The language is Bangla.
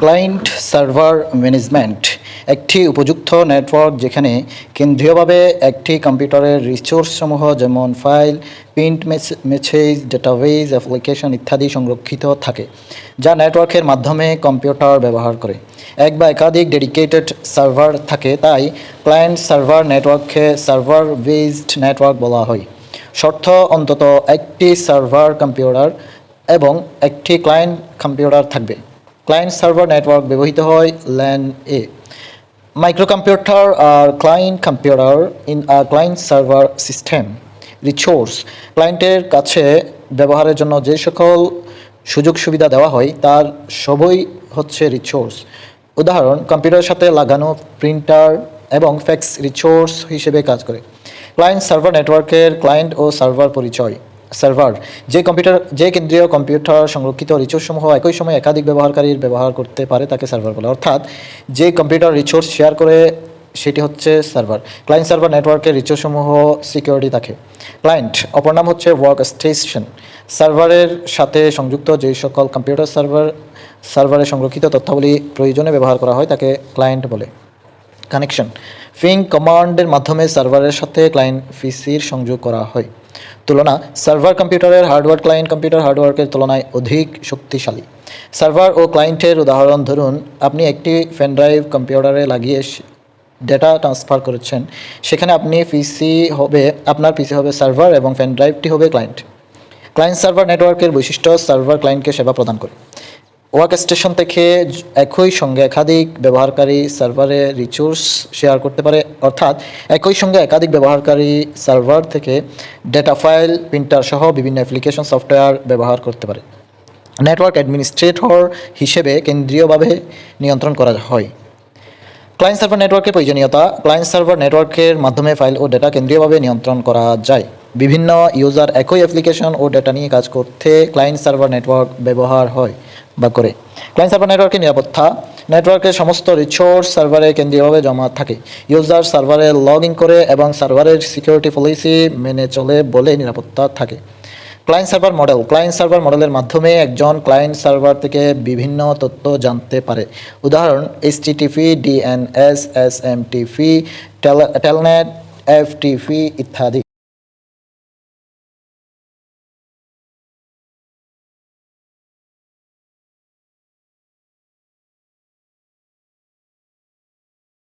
ক্লায়েন্ট সার্ভার ম্যানেজমেন্ট, একটি উপযুক্ত নেটওয়ার্ক যেখানে কেন্দ্রীয়ভাবে একটি কম্পিউটারের রিসোর্সসমূহ যেমন file, print message database application ইত্যাদি সংরক্ষিত থাকে, যা নেটওয়ার্কের মাধ্যমে কম্পিউটার ব্যবহার করে। এক বা একাধিক ডেডিকেটেড সার্ভার থাকে, তাই ক্লায়েন্ট সার্ভার নেটওয়ার্ককে সার্ভার বেসড নেটওয়ার্ক বলা হয়। শর্ত অন্তত একটি সার্ভার কম্পিউটার এবং একটি ক্লায়েন্ট কম্পিউটার থাকবে। ক্লায়েন্ট সার্ভার নেটওয়ার্ক ব্যবহৃত হয় ল্যান এ। Microcomputer R client computer in a client server system resource ক্লায়েন্টের কাছে ব্যবহারের জন্য যে সকল সুযোগ সুবিধা দেওয়া হয়, তার সবই হচ্ছে রিসোর্স উদাহরণ কম্পিউটারের সাথে লাগানো প্রিন্টার এবং ফ্যাক্স রিসোর্স হিসেবে কাজ করে। ক্লায়েন্ট সার্ভার নেটওয়ার্কের ক্লায়েন্ট ও সার্ভার পরিচয়। সার্ভার যে কম্পিউটার যে কেন্দ্রীয় কম্পিউটার সংরক্ষিত রিসোর্সসমূহ একই সময় একাধিক ব্যবহারকারীর ব্যবহার করতে পারে তাকে সার্ভার বলে। অর্থাৎ যে কম্পিউটার রিসোর্স শেয়ার করে সেটি হচ্ছে সার্ভার ক্লায়েন্ট সার্ভার নেটওয়ার্কের রিসোর্সসমূহ সিকিউরিটি থাকে। ক্লায়েন্ট অপর নাম হচ্ছে ওয়ার্ক স্টেশন সার্ভারের সাথে সংযুক্ত যে সকল কম্পিউটার সার্ভার সার্ভারে সংরক্ষিত তথ্যাবলী প্রয়োজনে ব্যবহার করা হয় তাকে ক্লায়েন্ট বলে। কানেকশন ফিং কমান্ডের মাধ্যমে সার্ভারের সাথে ক্লায়েন্ট পিসির সংযোগ করা হয়। তুলনা সার্ভার কম্পিউটারের হার্ডওয়্যার ক্লায়েন্ট কম্পিউটার হার্ডওয়ার্কের তুলনায় অধিক শক্তিশালী। সার্ভার ও ক্লায়েন্টের উদাহরণ ধরুন, আপনি একটি পেনড্রাইভ কম্পিউটারে লাগিয়ে ডেটা ট্রান্সফার করেছেন। সেখানে আপনি পিসি হবে, আপনার পিসি হবে সার্ভার এবং পেনড্রাইভটি হবে ক্লায়েন্ট। ক্লায়েন্ট সার্ভার নেটওয়ার্কের বৈশিষ্ট্য সার্ভার ক্লায়েন্টকে সেবা প্রদান করে। ওয়ার্ক স্টেশন থেকে একই সঙ্গে একাধিক ব্যবহারকারী সার্ভারে রিসোর্স শেয়ার করতে পারে, অর্থাৎ একই সঙ্গে একাধিক ব্যবহারকারী সার্ভার থেকে ডেটা ফাইল, প্রিন্টার সহ বিভিন্ন অ্যাপ্লিকেশন সফটওয়্যার ব্যবহার করতে পারে। নেটওয়ার্ক অ্যাডমিনিস্ট্রেটর হিসেবে কেন্দ্রীয়ভাবে নিয়ন্ত্রণ করা হয়। ক্লায়েন্ট সার্ভার নেটওয়ার্কের প্রয়োজনীয়তা, ক্লায়েন্ট সার্ভার নেটওয়ার্কের মাধ্যমে ফাইল ও ডেটা কেন্দ্রীয়ভাবে নিয়ন্ত্রণ করা যায়। বিভিন্ন ইউজার একই অ্যাপ্লিকেশন ও ডেটা নিয়ে কাজ করতে ক্লায়েন্ট সার্ভার নেটওয়ার্ক ব্যবহার হয়। বা করে। ক্লায়েন্ট সার্ভার নেটওয়ার্কের নিরাপত্তা নেটওয়ার্কের সমস্ত রিসোর্স সার্ভারে কেন্দ্রীয়ভাবে জমা থাকে। ইউজার সার্ভারে লগ ইন করে এবং সার্ভারের সিকিউরিটি পলিসি মেনে চলে বলে নিরাপত্তা থাকে। Client server model client server মডেলের মাধ্যমে একজন ক্লায়েন্ট সার্ভার থেকে বিভিন্ন তথ্য জানতে পারে। উদাহরণ H TTP DNS S M TP telnet F TP ইত্যাদি।